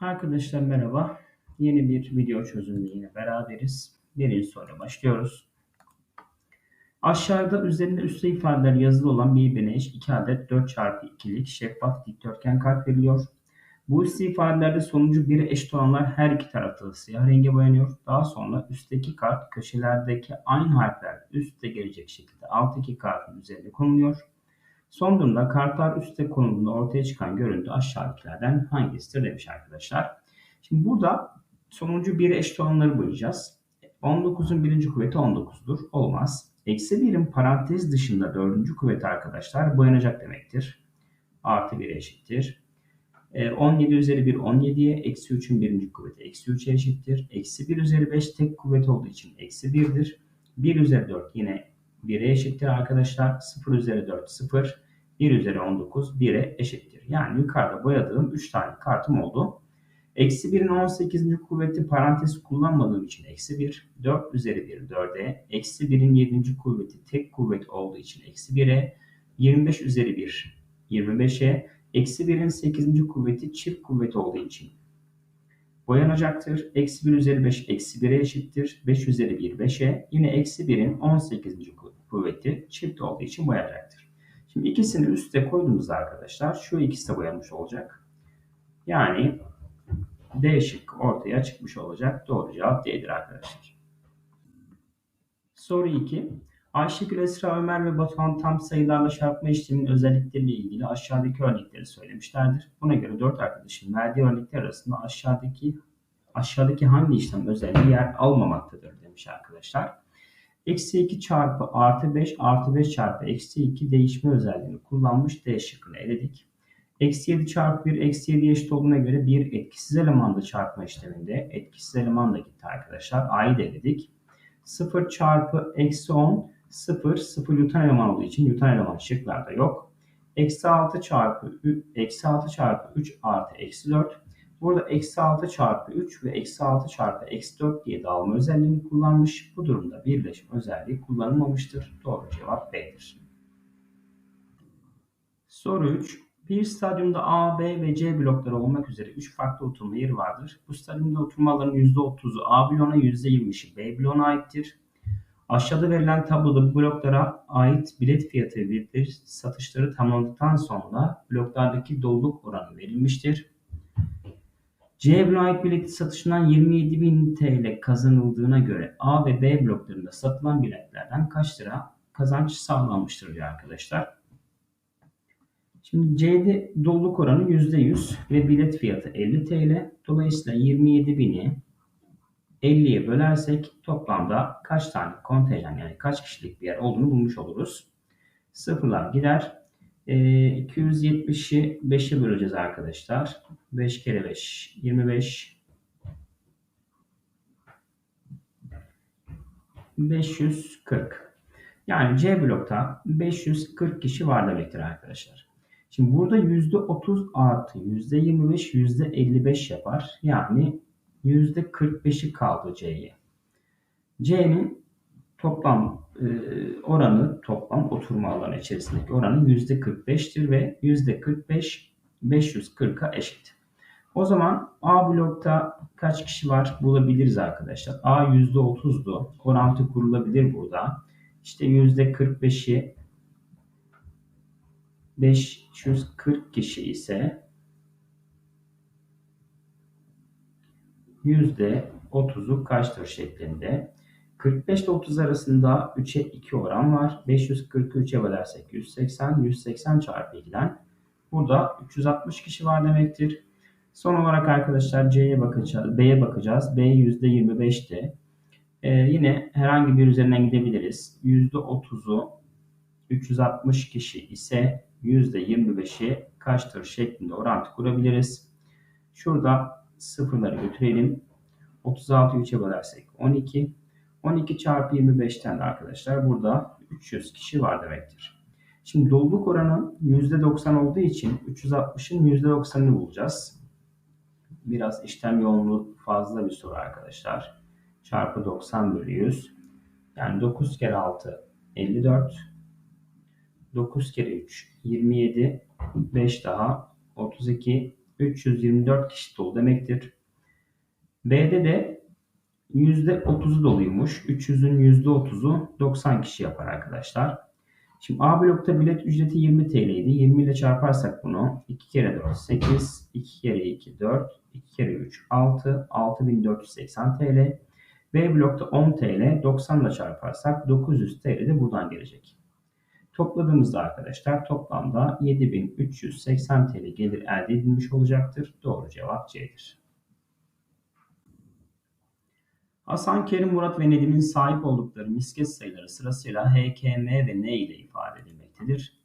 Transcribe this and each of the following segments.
Arkadaşlar merhaba. Yeni bir video yine beraberiz. Birinci soruyla başlıyoruz. Aşağıda üzerinde üstte ifadeler yazılı olan birbirine eş 2 adet 4 çarpı 2'lik şeffaf dikdörtgen kart veriliyor. Bu üstte ifadelerde sonucu 1'e eşit olanlar her iki tarafta siyah renge boyanıyor. Daha sonra üstteki kart köşelerdeki aynı harfler üstte gelecek şekilde alttaki kartın üzerine konuluyor. Son durumda kartlar üstte konulduğunda ortaya çıkan görüntü aşağıdakilerden hangisidir demiş arkadaşlar. Şimdi burada sonuncu 1'e eşit olanları boyayacağız. 19'un birinci kuvveti 19'dur. Olmaz. Eksi 1'in parantez dışında dördüncü kuvveti arkadaşlar boyanacak demektir. Artı 1'e eşittir. 17 ee, üzeri 1 17'ye, eksi 3'ün birinci kuvveti eksi 3'e eşittir. Eksi 1 üzeri 5 tek kuvvet olduğu için eksi 1'dir. 1 üzeri 4 yine 1'e eşittir arkadaşlar. 0 üzeri 4 0. 1 üzeri 19 1'e eşittir. Yani yukarıda boyadığım 3 tane kartım oldu. Eksi 1'in 18. kuvveti parantez kullanmadığım için eksi 1. 4 üzeri 1 4'e. Eksi 1'in 7. kuvveti tek kuvvet olduğu için eksi 1'e. 25 üzeri 1 25'e. Eksi 1'in 8. kuvveti çift kuvvet olduğu için boyanacaktır. Eksi 1 üzeri 5 eksi 1'e eşittir. 5 üzeri 1 5'e. Yine eksi 1'in 18. kuvveti çift olduğu için boyanacaktır. Şimdi ikisini üste koyduğumuzda arkadaşlar şu ikisi de boyanmış olacak. Yani D şıkkı ortaya çıkmış olacak. Doğru cevap D'dir arkadaşlar. Soru 2. Ayşegül, Esra, Ömer ve Batuhan tam sayılarla çarpma işleminin özellikleriyle ilgili aşağıdaki örnekleri söylemişlerdir. Buna göre 4 arkadaşın verdiği örnekler arasında aşağıdaki aşağıdaki hangi işlem özelliği yer almamaktadır demiş arkadaşlar. Eksi 2 çarpı artı 5 artı 5 çarpı eksi 2 değişme özelliğini kullanmış D şıkkını eledik. Eksi 7 çarpı 1 eksi 7 eşit olduğuna göre bir etkisiz elemanla çarpma işleminde etkisiz eleman da gitti arkadaşlar. A'yı da eledik. 0 çarpı eksi 10 0 0 yutan eleman olduğu için yutan eleman şıklarda yok. Eksi 6 çarpı eksi 6 çarpı 3 artı eksi 4. Burada eksi 6 çarpı 3 ve eksi 6 çarpı eksi 4 diye dağılma özelliğini kullanmış. Bu durumda birleşim özelliği kullanılmamıştır. Doğru cevap B'dir. Soru 3. Bir stadyumda A, B ve C blokları olmak üzere 3 farklı oturma yeri vardır. Bu stadyumda oturmaların %30'u A bloğuna, %20'si B bloğuna aittir. Aşağıda verilen tabloda bu bloklara ait bilet fiyatı ve satışları tamamladıktan sonra bloklardaki doluluk oranı verilmiştir. C bloğuna ait bilet satışından 27.000 TL kazanıldığına göre A ve B bloklarında satılan biletlerden kaç lira kazanç sağlanmıştır diyor arkadaşlar. Şimdi C'de doluluk oranı %100 ve bilet fiyatı 50 TL. Dolayısıyla 27.000'i 50'ye bölersek toplamda kaç tane kontenjan yani kaç kişilik bir yer olduğunu bulmuş oluruz. Sıfırlar gider. E, 270'i 5'e böleceğiz arkadaşlar. 5 kere 5 25 540. Yani C blokta 540 kişi var demektir arkadaşlar. Şimdi burada %30 artı %25 %55 yapar. Yani %45'i kaldı C'ye. C'nin toplam e, oranı toplam oturma alanı içerisindeki oranı %45'tir ve %45 540'a eşit. O zaman A blokta kaç kişi var bulabiliriz arkadaşlar. A %30'du. Orantı kurulabilir burada. İşte %45'i 540 kişi ise %30'u kaçtır şeklinde. 45 ile 30 arasında 3'e 2 oran var. 543'e bölersek 180, 180 çarpı 2'den burada 360 kişi var demektir. Son olarak arkadaşlar C'ye bakacağız, B'ye bakacağız. B %25'ti. Ee, yine herhangi bir üzerinden gidebiliriz. %30'u 360 kişi ise %25'i kaçtır şeklinde orantı kurabiliriz. Şurada sıfırları götürelim. 36'yı 3'e bölersek 12. 12 çarpı 25'ten de arkadaşlar burada 300 kişi var demektir. Şimdi doluluk oranı %90 olduğu için 360'ın %90'ını bulacağız. Biraz işlem yoğunluğu fazla bir soru arkadaşlar. Çarpı 90 bölü 100. Yani 9 kere 6 54. 9 kere 3 27. 5 daha 32. 324 kişi dolu demektir. B'de de %30'u doluymuş. 300'ün %30'u 90 kişi yapar arkadaşlar. Şimdi A blokta bilet ücreti 20 TL idi. 20 ile çarparsak bunu 2 kere 4 8, 2 kere 2 4, 2 kere 3 6, 6480 TL. B blokta 10 TL, 90 ile çarparsak 900 TL de buradan gelecek. Topladığımızda arkadaşlar toplamda 7380 TL gelir elde edilmiş olacaktır. Doğru cevap C'dir. Hasan, Kerim, Murat ve Nedim'in sahip oldukları misket sayıları sırasıyla H, K, M ve N ile ifade edilmektedir.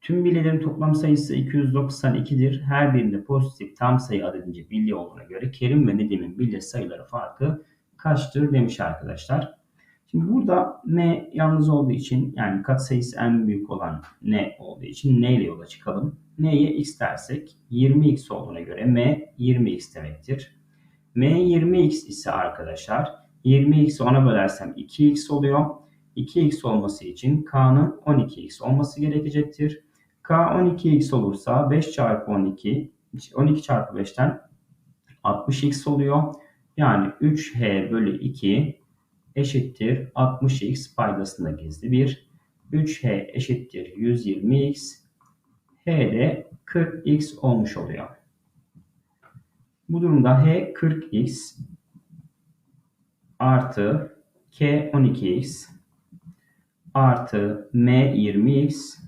Tüm bilyelerin toplam sayısı 292'dir. Her birinde pozitif tam sayı adedince bilye olduğuna göre Kerim ve Nedim'in bilye sayıları farkı kaçtır demiş arkadaşlar. Şimdi burada n yalnız olduğu için yani katsayısı en büyük olan n olduğu için n ile yola çıkalım. n'ye x dersek 20x olduğuna göre m 20x demektir. M 20x ise arkadaşlar 20x'i 10'a bölersem 2x oluyor. 2x olması için k'nın 12x olması gerekecektir. k 12x olursa 5 çarpı 12 12 çarpı 5'ten 60x oluyor. Yani 3h bölü 2 eşittir 60x paydasında gizli bir 3h eşittir 120x h de 40x olmuş oluyor. Bu durumda h 40x artı k 12x artı m 20x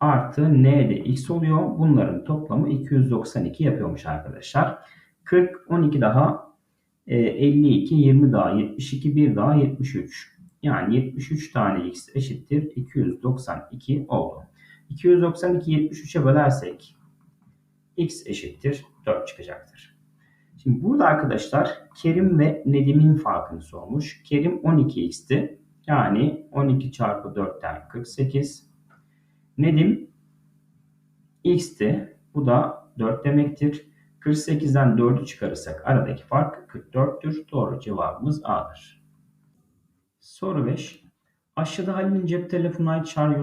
artı n de x oluyor. Bunların toplamı 292 yapıyormuş arkadaşlar. 40, 12 daha 52, e, 20 daha 72, 1 daha 73. Yani 73 tane x eşittir 292 oldu. 292 73'e bölersek x eşittir 4 çıkacaktır. Şimdi burada arkadaşlar Kerim ve Nedim'in farkını sormuş. Kerim 12x'ti. Yani 12 çarpı 4'ten 48. Nedim x'ti. Bu da 4 demektir. 48'den 4'ü çıkarırsak aradaki fark 44'tür. Doğru cevabımız A'dır. Soru 5. Aşağıda Halil'in cep telefonuna ait şarj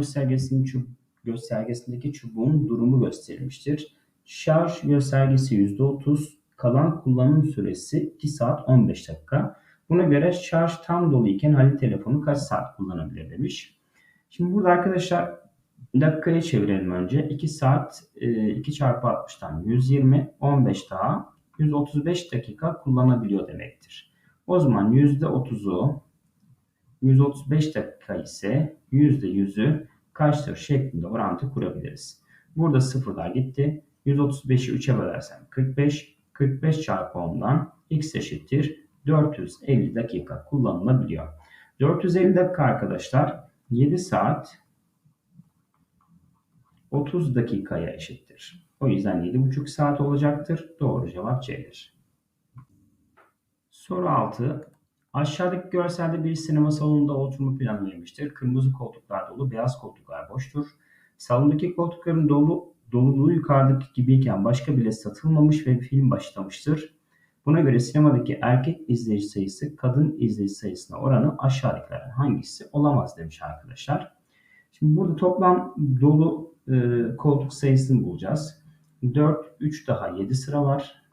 göstergesindeki çubuğun durumu gösterilmiştir. Şarj göstergesi %30, kalan kullanım süresi 2 saat 15 dakika. Buna göre şarj tam dolu iken Halil telefonu kaç saat kullanabilir demiş. Şimdi burada arkadaşlar dakikaya çevirelim önce. 2 saat 2 e, çarpı 60'tan 120, 15 daha 135 dakika kullanabiliyor demektir. O zaman %30'u 135 dakika ise %100'ü kaçtır şeklinde orantı kurabiliriz. Burada sıfırlar gitti. 135'i 3'e bölersem 45. 45 çarpı 10'dan x eşittir 450 dakika kullanılabiliyor. 450 dakika arkadaşlar 7 saat 30 dakikaya eşittir. O yüzden 7,5 saat olacaktır. Doğru cevap C'dir. Soru 6. Aşağıdaki görselde bir sinema salonunda oturma planı verilmiştir. Kırmızı koltuklar dolu, beyaz koltuklar boştur. Salondaki koltukların dolu doluluğu yukarıdaki gibiyken başka bile satılmamış ve film başlamıştır. Buna göre sinemadaki erkek izleyici sayısı kadın izleyici sayısına oranı aşağıdakilerden hangisi olamaz demiş arkadaşlar. Şimdi burada toplam dolu e, koltuk sayısını bulacağız. 4, 3 daha 7 sıra var.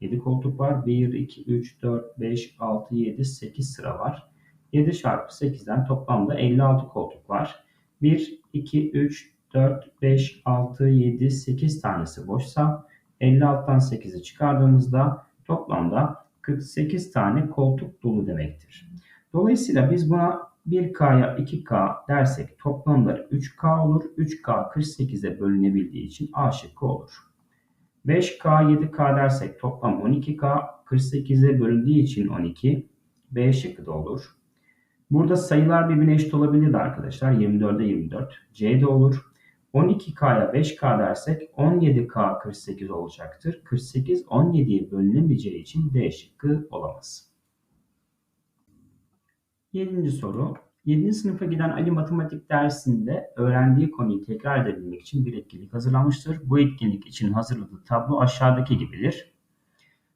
7 koltuk var. 1, 2, 3, 4, 5, 6, 7, 8 sıra var. 7 çarpı 8'den toplamda 56 koltuk var. 1, 2, 3, 4, 5, 6, 7, 8 tanesi boşsa 56'dan 8'i çıkardığımızda toplamda 48 tane koltuk dolu demektir. Dolayısıyla biz buna 1K'ya 2K dersek toplamları 3K olur. 3K 48'e bölünebildiği için A şıkkı olur. 5K 7K dersek toplam 12K 48'e bölündüğü için 12 B şıkkı da olur. Burada sayılar birbirine eşit olabilir arkadaşlar. 24'e 24. C de olur. 12K'ya 5K dersek 17K 48 olacaktır. 48 17'ye bölünemeyeceği için D şıkkı olamaz. 7. soru. 7. sınıfa giden Ali matematik dersinde öğrendiği konuyu tekrar edebilmek için bir etkinlik hazırlamıştır. Bu etkinlik için hazırladığı tablo aşağıdaki gibidir.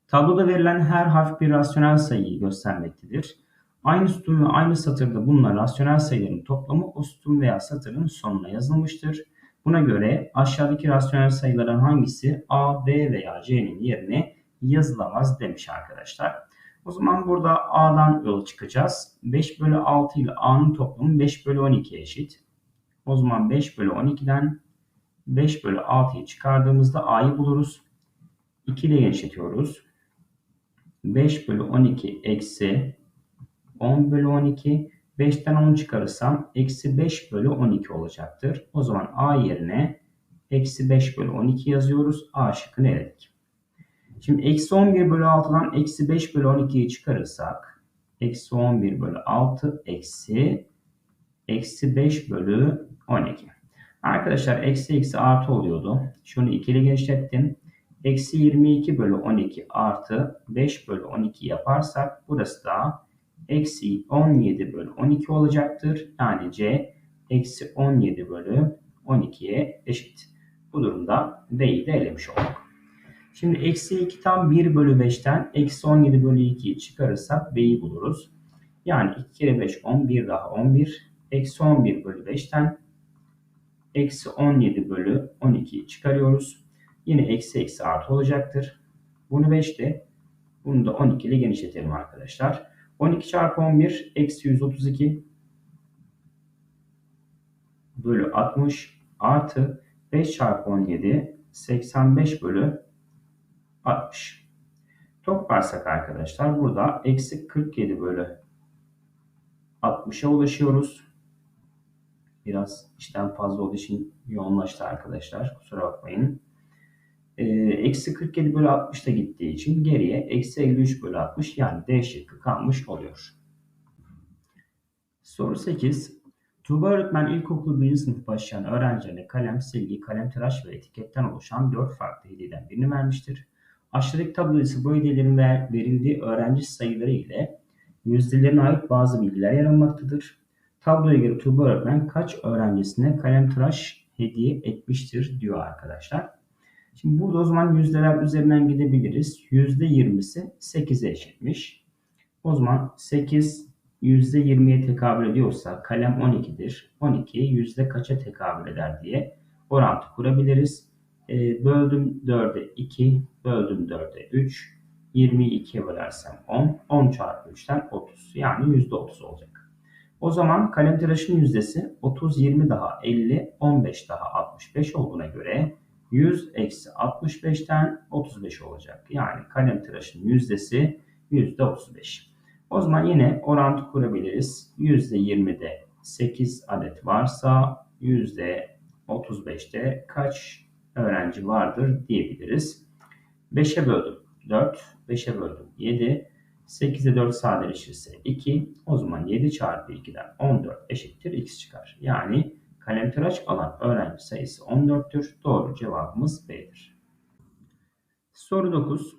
Tabloda verilen her harf bir rasyonel sayıyı göstermektedir. Aynı sütun ve aynı satırda bulunan rasyonel sayıların toplamı o sütun veya satırın sonuna yazılmıştır. Buna göre aşağıdaki rasyonel sayıların hangisi A, B veya C'nin yerine yazılamaz demiş arkadaşlar. O zaman burada A'dan yola çıkacağız. 5 bölü 6 ile A'nın toplamı 5 bölü 12 eşit. O zaman 5 bölü 12'den 5 bölü 6'yı çıkardığımızda A'yı buluruz. 2 ile genişletiyoruz. 5 bölü 12 eksi 10 bölü 12. 5'ten 10 çıkarırsam eksi 5 bölü 12 olacaktır. O zaman A yerine eksi 5 bölü 12 yazıyoruz. A şıkkını eledik. Şimdi eksi 11 bölü 6'dan eksi 5 bölü 12'yi çıkarırsak eksi 11 bölü 6 eksi eksi 5 bölü 12. Arkadaşlar eksi eksi artı oluyordu. Şunu 2 ile genişlettim. Eksi 22 bölü 12 artı 5 bölü 12 yaparsak burası da eksi 17 bölü 12 olacaktır. Yani C eksi 17 bölü 12'ye eşit. Bu durumda B'yi de elemiş olduk. Şimdi eksi 2 tam 1 bölü 5'ten eksi 17 bölü 2'yi çıkarırsak B'yi buluruz. Yani 2 kere 5 10 1 daha 11. Eksi 11 bölü 5'ten eksi 17 bölü 12'yi çıkarıyoruz. Yine eksi eksi artı olacaktır. Bunu 5'te bunu da 12 ile genişletelim arkadaşlar. 12 çarpı 11 eksi 132 bölü 60 artı 5 çarpı 17 85 bölü 60. Toplarsak arkadaşlar burada eksi 47 bölü 60'a ulaşıyoruz. Biraz işten fazla olduğu için yoğunlaştı arkadaşlar. Kusura bakmayın. Ee, eksi 47 bölü 60 da gittiği için geriye eksi 53 bölü 60 yani D şıkkı kalmış oluyor. Soru 8. Tuğba öğretmen ilkokul 1. sınıf başlayan öğrencilerine kalem, silgi, kalem tıraş ve etiketten oluşan 4 farklı hediyeden birini vermiştir. Aşağıdaki tablo ise bu hediyelerin verildiği öğrenci sayıları ile yüzdelerine ait bazı bilgiler yer almaktadır. Tabloya göre Tuğba öğretmen kaç öğrencisine kalem tıraş hediye etmiştir diyor arkadaşlar. Şimdi burada o zaman yüzdeler üzerinden gidebiliriz. Yüzde yirmisi 8'e eşitmiş. O zaman 8 yüzde 20'ye tekabül ediyorsa kalem 12'dir. 12 yüzde kaça tekabül eder diye orantı kurabiliriz. E, böldüm 4'e 2, böldüm 4'e 3, 20'yi 2'ye bölersem 10, 10 çarpı 3'ten 30 yani yüzde 30 olacak. O zaman kalem tıraşın yüzdesi 30, 20 daha 50, 15 daha 65 olduğuna göre 100 eksi 65'ten 35 olacak. Yani kalem tıraşın yüzdesi yüzde 35. O zaman yine orantı kurabiliriz. Yüzde 20'de 8 adet varsa yüzde 35'te kaç öğrenci vardır diyebiliriz. 5'e böldüm 4, 5'e böldüm 7, 8'e 4 sadeleşirse 2. O zaman 7 çarpı 2'den 14 eşittir x çıkar. Yani kalemtıraş alan öğrenci sayısı 14'tür. Doğru cevabımız B'dir. Soru 9.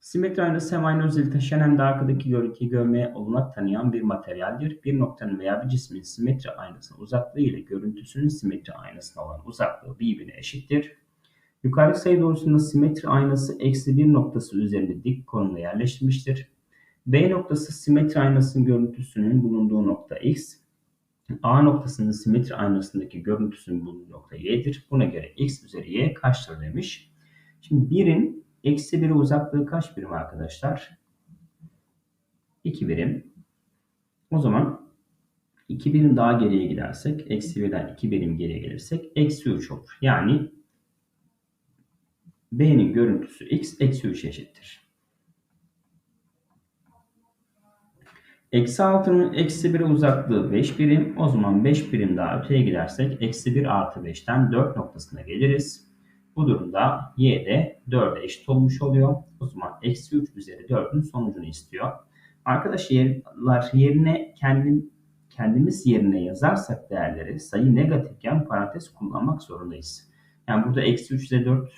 Simetri aynası hem aynı özelliği taşıyan hem de arkadaki görüntüyü görmeye olanak tanıyan bir materyaldir. Bir noktanın veya bir cismin simetri aynasının uzaklığı ile görüntüsünün simetri aynasına olan uzaklığı birbirine eşittir. Yukarıdaki sayı doğrusunda simetri aynası eksi bir noktası üzerinde dik konumda yerleştirilmiştir. B noktası simetri aynasının görüntüsünün bulunduğu nokta x, A noktasının simetri aynasındaki görüntüsünün bulunduğu nokta y'dir. Buna göre x üzeri y kaçtır demiş. Şimdi birin eksi 1'e uzaklığı kaç birim arkadaşlar? 2 birim. O zaman 2 birim daha geriye gidersek, eksi 1'den 2 birim geriye gelirsek eksi 3 olur. Yani B'nin görüntüsü x eksi 3 eşittir. Eksi 6'nın eksi 1'e uzaklığı 5 birim. O zaman 5 birim daha öteye gidersek eksi 1 artı 5'ten 4 noktasına geliriz. Bu durumda y de 4'e eşit olmuş oluyor. O zaman eksi 3 üzeri 4'ün sonucunu istiyor. Arkadaşlar yerine kendim, kendimiz yerine yazarsak değerleri sayı negatifken parantez kullanmak zorundayız. Yani burada eksi 3 üzeri 4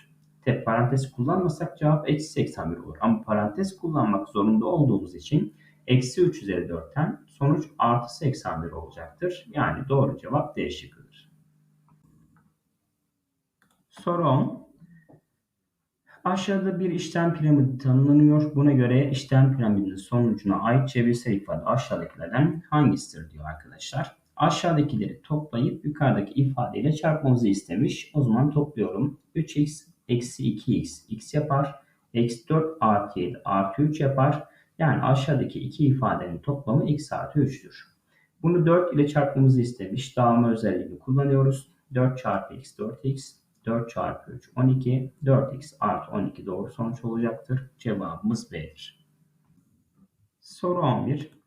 tek parantez kullanmasak cevap eksi 81 olur. Ama parantez kullanmak zorunda olduğumuz için eksi 3 üzeri 4'ten sonuç artı 81 olacaktır. Yani doğru cevap D şıkkıdır. Soru 10. Aşağıda bir işlem piramidi tanımlanıyor. Buna göre işlem piramidinin sonucuna ait çevirsel ifade aşağıdakilerden hangisidir diyor arkadaşlar. Aşağıdakileri toplayıp yukarıdaki ifadeyle çarpmamızı istemiş. O zaman topluyorum. 3x eksi 2x x yapar. Eksi 4 artı 7 artı 3 yapar. Yani aşağıdaki iki ifadenin toplamı x artı 3'tür. Bunu 4 ile çarpmamızı istemiş. Dağılma özelliğini kullanıyoruz. 4 çarpı x 4x 4 çarpı 3 12 4x artı 12 doğru sonuç olacaktır. Cevabımız B'dir. Soru 11.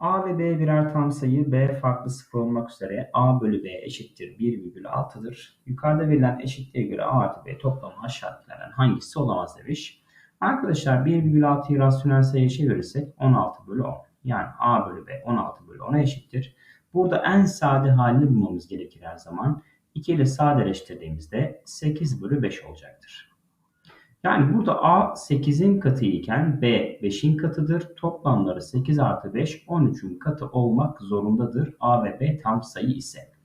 A ve B birer tam sayı, B farklı sıfır olmak üzere A bölü B eşittir 1,6'dır. Yukarıda verilen eşitliğe göre A artı B toplamı aşağıdakilerden hangisi olamaz demiş. Arkadaşlar 1,6'yı rasyonel sayıya çevirirsek 16 bölü 10. Yani A bölü B 16 bölü 10'a eşittir. Burada en sade halini bulmamız gerekir her zaman. 2 ile sadeleştirdiğimizde 8 bölü 5 olacaktır. Yani burada A 8'in katı iken B 5'in katıdır. Toplamları 8 artı 5 13'ün katı olmak zorundadır. A ve B tam sayı ise.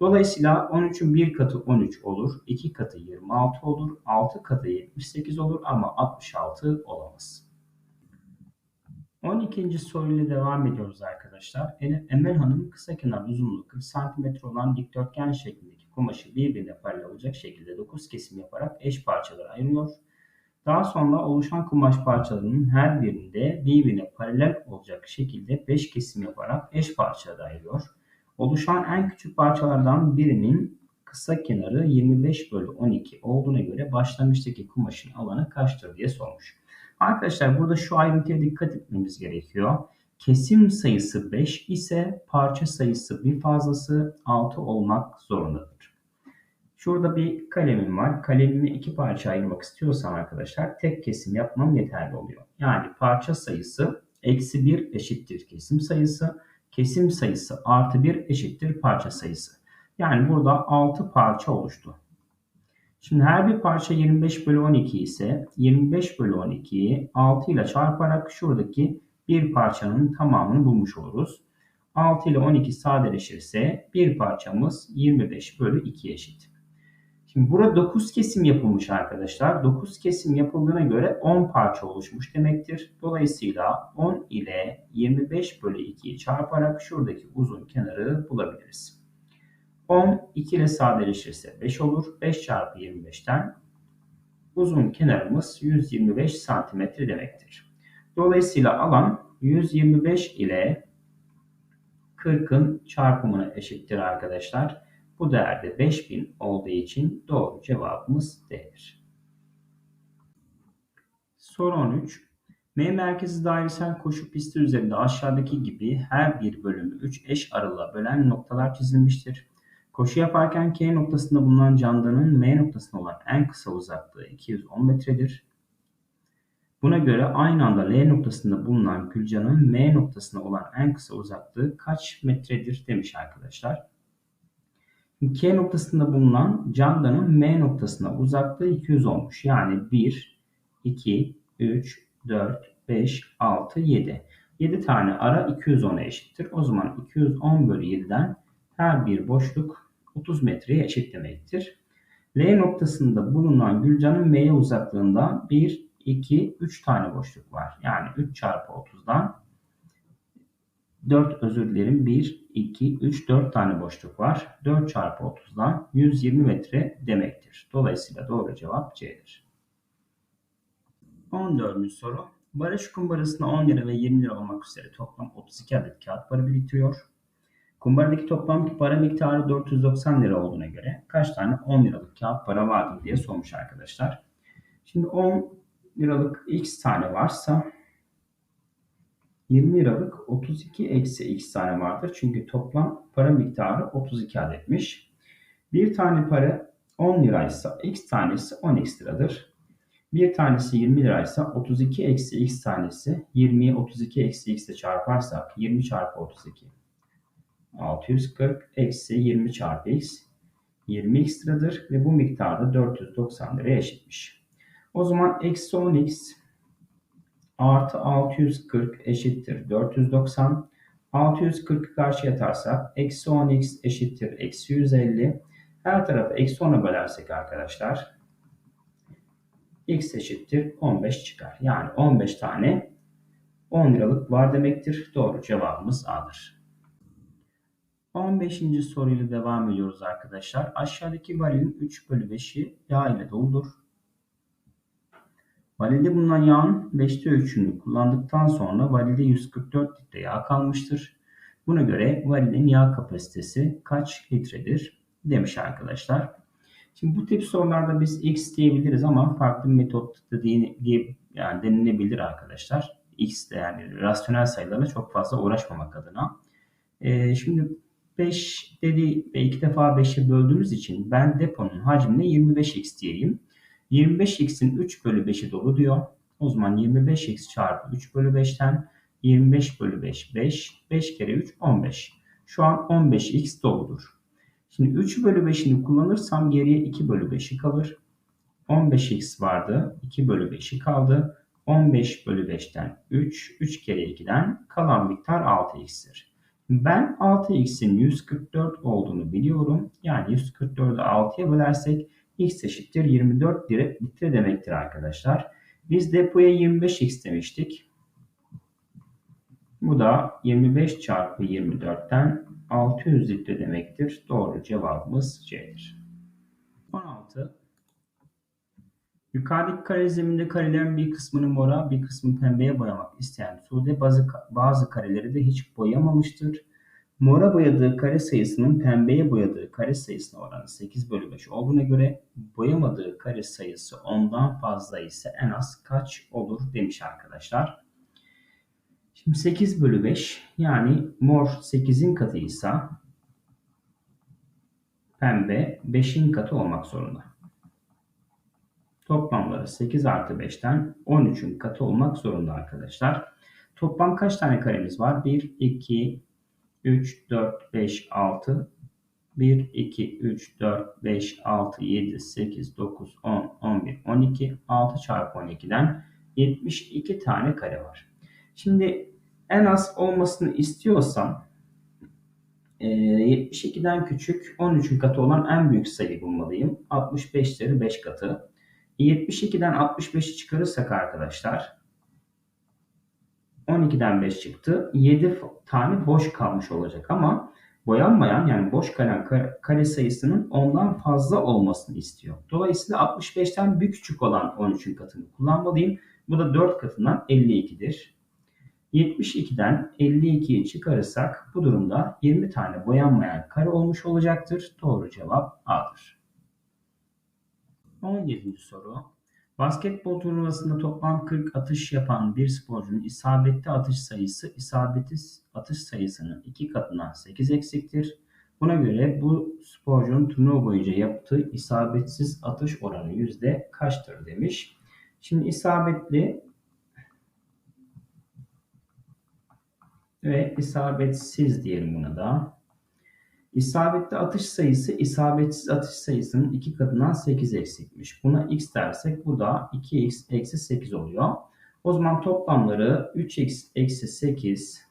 Dolayısıyla 13'ün bir katı 13 olur. 2 katı 26 olur. 6 katı 78 olur ama 66 olamaz. 12. soruyla devam ediyoruz arkadaşlar. Emel Hanım kısa kenar uzunluğu 40 cm olan dikdörtgen şeklindeki kumaşı birbirine paralel olacak şekilde 9 kesim yaparak eş parçalara ayırıyor. Daha sonra oluşan kumaş parçalarının her birinde birbirine paralel olacak şekilde 5 kesim yaparak eş parçalara ayırıyor. Oluşan en küçük parçalardan birinin kısa kenarı 25 bölü 12 olduğuna göre başlangıçtaki kumaşın alanı kaçtır diye sormuş. Arkadaşlar burada şu ayrıntıya dikkat etmemiz gerekiyor. Kesim sayısı 5 ise parça sayısı bir fazlası 6 olmak zorundadır. Şurada bir kalemim var. Kalemimi iki parça ayırmak istiyorsam arkadaşlar tek kesim yapmam yeterli oluyor. Yani parça sayısı eksi 1 eşittir kesim sayısı. Kesim sayısı artı 1 eşittir parça sayısı. Yani burada 6 parça oluştu. Şimdi her bir parça 25 bölü 12 ise 25 bölü 12'yi 6 ile çarparak şuradaki bir parçanın tamamını bulmuş oluruz. 6 ile 12 sadeleşirse bir parçamız 25 bölü 2 eşit. Şimdi burada 9 kesim yapılmış arkadaşlar. 9 kesim yapıldığına göre 10 parça oluşmuş demektir. Dolayısıyla 10 ile 25 bölü 2'yi çarparak şuradaki uzun kenarı bulabiliriz. 10 2 ile sadeleşirse 5 olur. 5 çarpı 25'ten uzun kenarımız 125 santimetre demektir. Dolayısıyla alan 125 ile 40'ın çarpımına eşittir arkadaşlar. Bu değerde 5000 olduğu için doğru cevabımız D'dir. Soru 13. M merkezi dairesel koşu pisti üzerinde aşağıdaki gibi her bir bölümü 3 eş aralığa bölen noktalar çizilmiştir. Koşu yaparken K noktasında bulunan canlının M noktasına olan en kısa uzaklığı 210 metredir. Buna göre aynı anda L noktasında bulunan Gülcan'ın M noktasına olan en kısa uzaklığı kaç metredir demiş arkadaşlar. K noktasında bulunan Candan'ın M noktasına uzaklığı 200 olmuş. Yani 1, 2, 3, 4, 5, 6, 7. 7 tane ara 210'a eşittir. O zaman 210 bölü 7'den her bir boşluk 30 metreye eşit demektir. L noktasında bulunan Gülcan'ın M'ye uzaklığında 1, 2, 3 tane boşluk var. Yani 3 çarpı 30'dan 4 özür dilerim 1, 2, 3, 4 tane boşluk var. 4 çarpı 30'dan 120 metre demektir. Dolayısıyla doğru cevap C'dir. 14. soru. Barış kumbarasına 10 lira ve 20 lira olmak üzere toplam 32 adet kağıt para biriktiriyor. Kumbaradaki toplam para miktarı 490 lira olduğuna göre kaç tane 10 liralık kağıt para vardır diye sormuş arkadaşlar. Şimdi 10 liralık x tane varsa 20 liralık 32 eksi x tane vardır. Çünkü toplam para miktarı 32 adetmiş. Bir tane para 10 liraysa x tanesi 10x liradır. Bir tanesi 20 liraysa 32 eksi x tanesi 20'yi 32 eksi x ile çarparsak 20 çarpı 32 640 eksi 20 çarpı x 20x liradır ve bu miktarda 490 liraya eşitmiş. O zaman eksi 10x artı 640 eşittir 490. 640'ı karşıya atarsak eksi 10x eşittir eksi 150. Her tarafı eksi 10'a bölersek arkadaşlar x eşittir 15 çıkar. Yani 15 tane 10 liralık var demektir. Doğru cevabımız A'dır. 15. soruyla devam ediyoruz arkadaşlar. Aşağıdaki varilin 3 bölü 5'i yağ ile doludur. Varilde bulunan yağın 5'te 3'ünü kullandıktan sonra varilde 144 litre yağ kalmıştır. Buna göre varilin yağ kapasitesi kaç litredir demiş arkadaşlar. Şimdi bu tip sorularda biz x diyebiliriz ama farklı bir metotta diye, yani denilebilir arkadaşlar. x de yani rasyonel sayılarla çok fazla uğraşmamak adına. Ee, şimdi 5 dedi ve 2 defa 5'e böldüğümüz için ben deponun hacmine 25x diyeyim. 25x'in 3 bölü 5'i dolu diyor. O zaman 25x çarpı 3 bölü 5'ten 25 bölü 5 5. 5 kere 3 15. Şu an 15x doludur. Şimdi 3 bölü 5'ini kullanırsam geriye 2 bölü 5'i kalır. 15x vardı. 2 bölü 5'i kaldı. 15 bölü 5'ten 3. 3 kere 2'den kalan miktar 6x'tir. Ben 6x'in 144 olduğunu biliyorum. Yani 144'ü 6'ya bölersek x eşittir 24 litre demektir arkadaşlar. Biz depoya 25x demiştik. Bu da 25 çarpı 24'ten 600 litre demektir. Doğru cevabımız C'dir. 16. Yukarıdaki kare zeminde karelerin bir kısmını mora, bir kısmını pembeye boyamak isteyen Sude bazı, bazı kareleri de hiç boyamamıştır. Mora boyadığı kare sayısının pembeye boyadığı kare sayısına oranı 8 bölü 5 olduğuna göre boyamadığı kare sayısı ondan fazla ise en az kaç olur demiş arkadaşlar. Şimdi 8 bölü 5 yani mor 8'in katıysa pembe 5'in katı olmak zorunda. Toplamları 8 artı 5'ten 13'ün katı olmak zorunda arkadaşlar. Toplam kaç tane karemiz var? 1, 2, 3, 4, 5, 6, 1, 2, 3, 4, 5, 6, 7, 8, 9, 10, 11, 12, 6 çarpı 12'den 72 tane kare var. Şimdi en az olmasını istiyorsam 72'den küçük 13'ün katı olan en büyük sayı bulmalıyım. 65'leri 5 katı. 72'den 65'i çıkarırsak arkadaşlar 12'den 5 çıktı. 7 tane boş kalmış olacak ama boyanmayan yani boş kalan kare sayısının ondan fazla olmasını istiyor. Dolayısıyla 65'ten bir küçük olan 13'ün katını kullanmalıyım. Bu da 4 katından 52'dir. 72'den 52'yi çıkarırsak bu durumda 20 tane boyanmayan kare olmuş olacaktır. Doğru cevap A'dır. 17. soru. Basketbol turnuvasında toplam 40 atış yapan bir sporcunun isabetli atış sayısı isabetli atış sayısının 2 katından 8 eksiktir. Buna göre bu sporcunun turnuva boyunca yaptığı isabetsiz atış oranı yüzde kaçtır demiş. Şimdi isabetli ve isabetsiz diyelim buna da. İsabetli atış sayısı isabetsiz atış sayısının 2 katından 8 eksikmiş. Buna x dersek bu da 2x eksi 8 oluyor. O zaman toplamları 3x eksi 8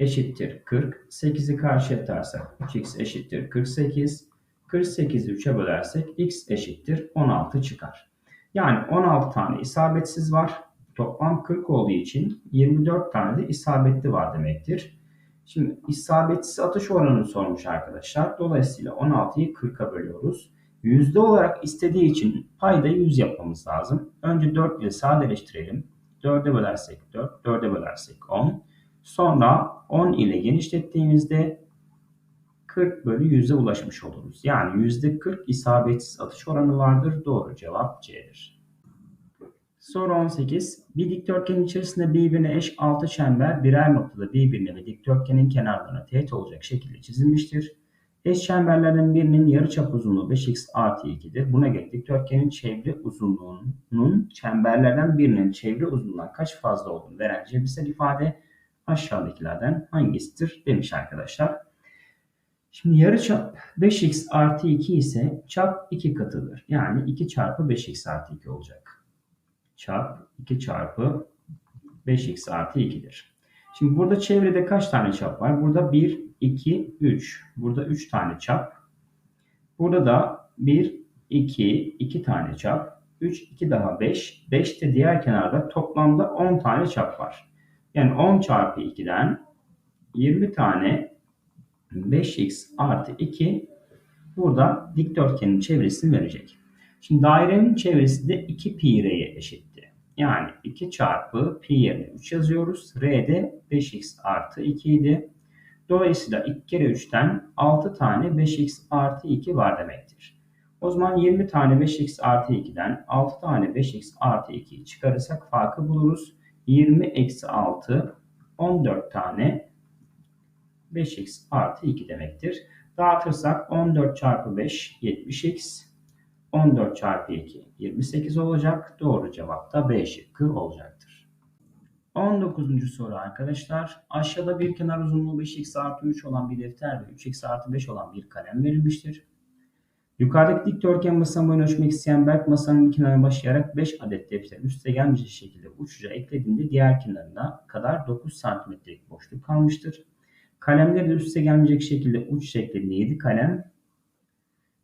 eşittir 40. 8'i karşıya atarsak 3x eşittir 48. 48'i 3'e bölersek x eşittir 16 çıkar. Yani 16 tane isabetsiz var. Toplam 40 olduğu için 24 tane de isabetli var demektir. Şimdi isabetsiz atış oranını sormuş arkadaşlar. Dolayısıyla 16'yı 40'a bölüyoruz. Yüzde olarak istediği için payda 100 yapmamız lazım. Önce 4 ile sadeleştirelim. 4'e bölersek 4, 4'e bölersek 10. Sonra 10 ile genişlettiğimizde 40 bölü 100'e ulaşmış oluruz. Yani %40 isabetsiz atış oranı vardır. Doğru cevap C'dir. Soru 18. Bir dikdörtgenin içerisinde birbirine eş altı çember birer noktada birbirine ve dikdörtgenin kenarlarına teğet olacak şekilde çizilmiştir. Eş çemberlerden birinin yarıçap uzunluğu 5x artı 2'dir. Buna göre dikdörtgenin çevre uzunluğunun çemberlerden birinin çevre uzunluğundan kaç fazla olduğunu veren cebirsel ifade aşağıdakilerden hangisidir demiş arkadaşlar. Şimdi yarıçap 5x artı 2 ise çap 2 katıdır. Yani 2 çarpı 5x artı 2 olacak çarp 2 çarpı 5x artı 2'dir. Şimdi burada çevrede kaç tane çap var? Burada 1, 2, 3. Burada 3 tane çap. Burada da 1, 2, 2 tane çap. 3, 2 daha 5. 5 de diğer kenarda toplamda 10 tane çap var. Yani 10 çarpı 2'den 20 tane 5x artı 2 burada dikdörtgenin çevresini verecek. Şimdi dairenin çevresi de 2 pi r'ye eşitti. Yani 2 çarpı pi yerine 3 yazıyoruz. R de 5x artı 2 idi. Dolayısıyla 2 kere 3'ten 6 tane 5x artı 2 var demektir. O zaman 20 tane 5x artı 2'den 6 tane 5x artı 2'yi çıkarırsak farkı buluruz. 20 eksi 6 14 tane 5x artı 2 demektir. Dağıtırsak 14 çarpı 5 70x 14 çarpı 2 28 olacak. Doğru cevap da B şıkkı olacaktır. 19. soru arkadaşlar. Aşağıda bir kenar uzunluğu 5x artı 3 olan bir defter ve 3x artı 5 olan bir kalem verilmiştir. Yukarıdaki dikdörtgen masanın boyunu ölçmek isteyen Berk masanın bir kenarına başlayarak 5 adet defter üste gelmeyecek şekilde uçuca eklediğinde diğer kenarına kadar 9 santimetrelik boşluk kalmıştır. Kalemleri de üste gelmeyecek şekilde uç eklediğinde 7 kalem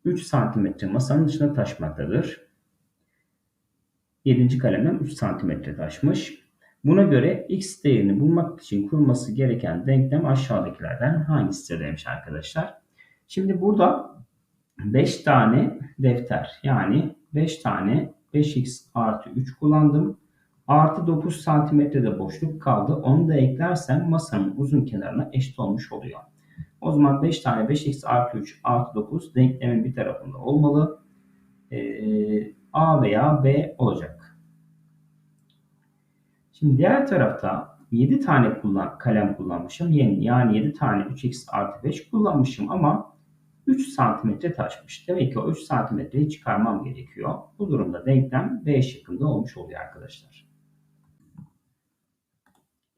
3 santimetre masanın dışına taşmaktadır. 7. kalemden 3 santimetre taşmış. Buna göre x değerini bulmak için kurması gereken denklem aşağıdakilerden hangisidir demiş arkadaşlar. Şimdi burada 5 tane defter yani 5 tane 5x artı 3 kullandım. Artı 9 santimetrede boşluk kaldı. Onu da eklersem masanın uzun kenarına eşit olmuş oluyor. O zaman 5 tane 5x artı 3 artı 9 denklemin bir tarafında olmalı. Ee, A veya B olacak. Şimdi diğer tarafta 7 tane kullan, kalem kullanmışım. Yani 7 tane 3x artı 5 kullanmışım ama 3 santimetre taşmış. Demek ki o 3 santimetreyi çıkarmam gerekiyor. Bu durumda denklem B şıkkında olmuş oluyor arkadaşlar.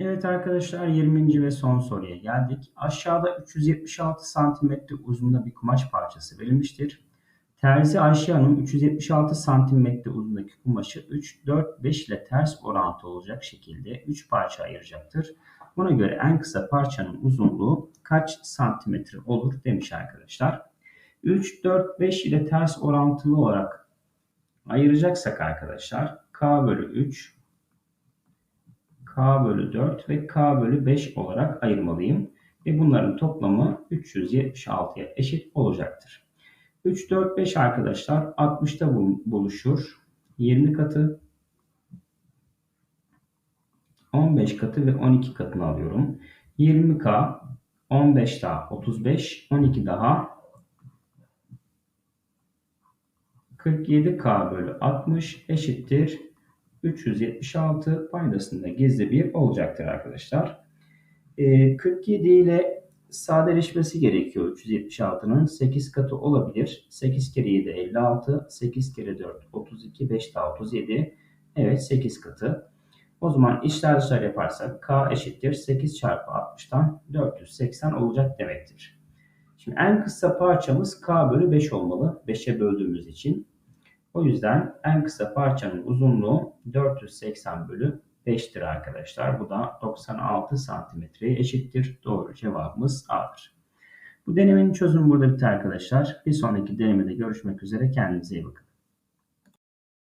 Evet arkadaşlar 20. ve son soruya geldik. Aşağıda 376 santimetre uzunluğunda bir kumaş parçası verilmiştir. Terzi Ayşe Hanım 376 santimetre uzunluğundaki kumaşı 3, 4, 5 ile ters orantı olacak şekilde 3 parça ayıracaktır. Buna göre en kısa parçanın uzunluğu kaç santimetre olur demiş arkadaşlar. 3, 4, 5 ile ters orantılı olarak ayıracaksak arkadaşlar K bölü 3, K bölü 4 ve K bölü 5 olarak ayırmalıyım. Ve bunların toplamı 376'ya eşit olacaktır. 3, 4, 5 arkadaşlar 60'ta buluşur. 20 katı 15 katı ve 12 katını alıyorum. 20K 15 daha 35 12 daha 47K bölü 60 eşittir 376 paydasında gizli bir olacaktır arkadaşlar. 47 ee, ile sadeleşmesi gerekiyor 376'nın. 8 katı olabilir. 8 kere 7 56, 8 kere 4 32, 5 daha 37. Evet 8 katı. O zaman işler dışlar yaparsak k eşittir 8 çarpı 60'tan 480 olacak demektir. Şimdi en kısa parçamız k bölü 5 olmalı. 5'e böldüğümüz için. O yüzden en kısa parçanın uzunluğu 480 bölü 5'tir arkadaşlar. Bu da 96 santimetreye eşittir. Doğru cevabımız A'dır. Bu denemenin çözümü burada bitti arkadaşlar. Bir sonraki denemede görüşmek üzere. Kendinize iyi bakın.